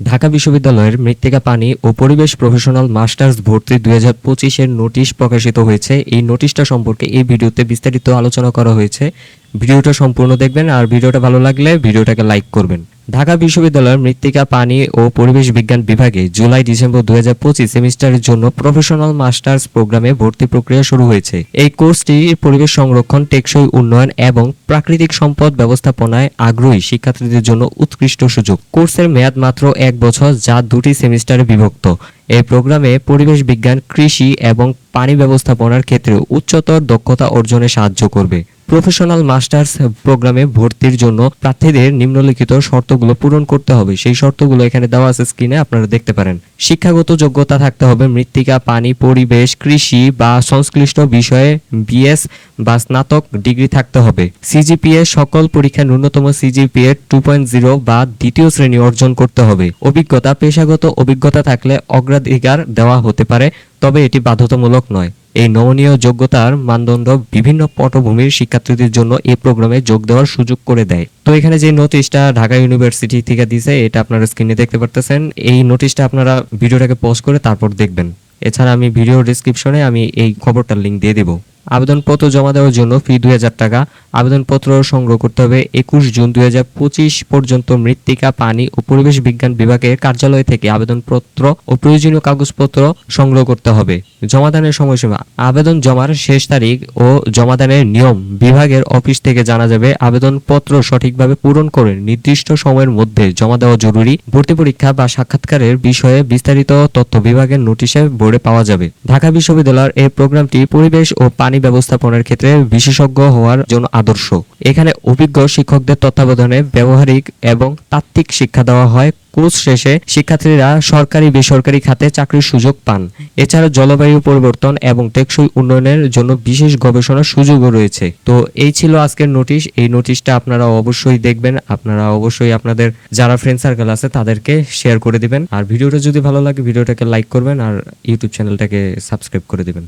ঢাকা বিশ্ববিদ্যালয়ের মৃত্তিকা পানি ও পরিবেশ প্রফেশনাল মাস্টার্স ভর্তি দুই হাজার পঁচিশের নোটিশ প্রকাশিত হয়েছে। এই নোটিশটা সম্পর্কে এই ভিডিওতে বিস্তারিত আলোচনা করা হয়েছে। ভিডিওটা সম্পূর্ণ দেখবেন আর ভিডিওটা ভালো লাগলে ভিডিওটাকে লাইক করবেন। ঢাকা বিশ্ববিদ্যালয়ের মৃত্তিকা, পানি ও পরিবেশ বিজ্ঞান বিভাগে জুলাই ডিসেম্বর দুই হাজার পঁচিশ সেমিস্টারের জন্য প্রফেশনাল মাস্টার্স প্রোগ্রামে ভর্তি প্রক্রিয়া শুরু হয়েছে। এই কোর্সটি পরিবেশ সংরক্ষণ, টেকসই উন্নয়ন এবং প্রাকৃতিক সম্পদ ব্যবস্থাপনায় আগ্রহী শিক্ষার্থীদের জন্য উৎকৃষ্ট সুযোগ। কোর্সের মেয়াদ মাত্র এক বছর, যা দুটি সেমিস্টারে বিভক্ত। এই প্রোগ্রামে পরিবেশ বিজ্ঞান, কৃষি এবং পানি ব্যবস্থাপনার ক্ষেত্রে উচ্চতর দক্ষতা অর্জনে সাহায্য করবে। প্রফেশনাল মাস্টার্স প্রোগ্রামে ভর্তির জন্য প্রার্থীদের নিম্নলিখিত শর্তগুলো পূরণ করতে হবে। সেই শর্তগুলো এখানে দেওয়া আছে স্ক্রিনে আপনারা দেখতে পারেন। শিক্ষাগত যোগ্যতা থাকতে হবে, মৃত্তিকা, পানি, পরিবেশ, কৃষি বা সংশ্লিষ্ট বিষয়ে বিএস বা স্নাতক ডিগ্রি থাকতে হবে। সিজিপিএ সকল পরীক্ষায় ন্যূনতম সিজিপিএ টু পয়েন্ট জিরো বা দ্বিতীয় শ্রেণি অর্জন করতে হবে। অভিজ্ঞতা, পেশাগত অভিজ্ঞতা থাকলে অগ্রাধিকার দেওয়া হতে পারে, তবে এটি বাধ্যতামূলক নয়। এই নমনীয় যোগ্যতার মানদণ্ড বিভিন্ন পটভূমির শিক্ষার্থীদের জন্য এই প্রোগ্রামে যোগ দেওয়ার সুযোগ করে দেয়। তো এখানে যে নোটিশটা ঢাকা ইউনিভার্সিটি থেকে দিছে, এটা আপনারা স্ক্রিনে দেখতে পারতেছেন। এই নোটিশটা আপনারা ভিডিওটাকে পজ করে তারপর দেখবেন। এছাড়া আমি ভিডিও ডিসক্রিপশনে আমি এই খবরটার লিঙ্ক দিয়ে দেবো। আবেদনপত্র জমা দেওয়ার জন্য ফি দুই হাজার টাকা আবেদনপত্র সংগ্রহ করতে হবে একুশ জুন দুই হাজার পঁচিশ পর্যন্ত মৃত্তিকা, পানি ও পরিবেশ বিজ্ঞান বিভাগের কার্যালয় থেকে আবেদনপত্র ও প্রয়োজনীয় কাগজপত্র সংগ্রহ করতে হবে। জমাদানের সময়সীমা। আবেদন জমার শেষ তারিখ ও জমাদানের নিয়ম বিভাগের অফিস থেকে জানা যাবে আবেদনপত্র সঠিকভাবে পূরণ করে নির্দিষ্ট সময়ের মধ্যে জমা দেওয়া জরুরি। ভর্তি পরীক্ষা বা সাক্ষাৎকারের বিষয়ে বিস্তারিত তথ্য বিভাগের নোটিশে বোর্ডে পাওয়া যাবে। ঢাকা বিশ্ববিদ্যালয়ের এই প্রোগ্রামটি পরিবেশ ও পানি ব্যবস্থাপনার ক্ষেত্রে বিশেষজ্ঞ হওয়ার জন্য আদর্শ। এখানে অভিজ্ঞ শিক্ষকদের তত্ত্বাবধানে ব্যবহারিক এবং তাত্ত্বিক শিক্ষা দেওয়া হয়। কোর্স শেষে শিক্ষার্থীরা সরকারি, বেসরকারি খাতে চাকরির সুযোগ পান। এছাড়া জলবায়ু পরিবর্তন এবং টেকসই উন্নয়নের জন্য বিশেষ গবেষণার সুযোগও রয়েছে। তো এই ছিল আজকের নোটিশ। এই নোটিশটা আপনারা অবশ্যই দেখবেন। আপনারা অবশ্যই আপনাদের যারা ফ্রেন্ড সার্কেল আছে, তাদেরকে শেয়ার করে দিবেন। আর ভিডিওটা যদি ভালো লাগে, ভিডিওটাকে লাইক করবেন আর ইউটিউব চ্যানেলটাকে সাবস্ক্রাইব করে দিবেন।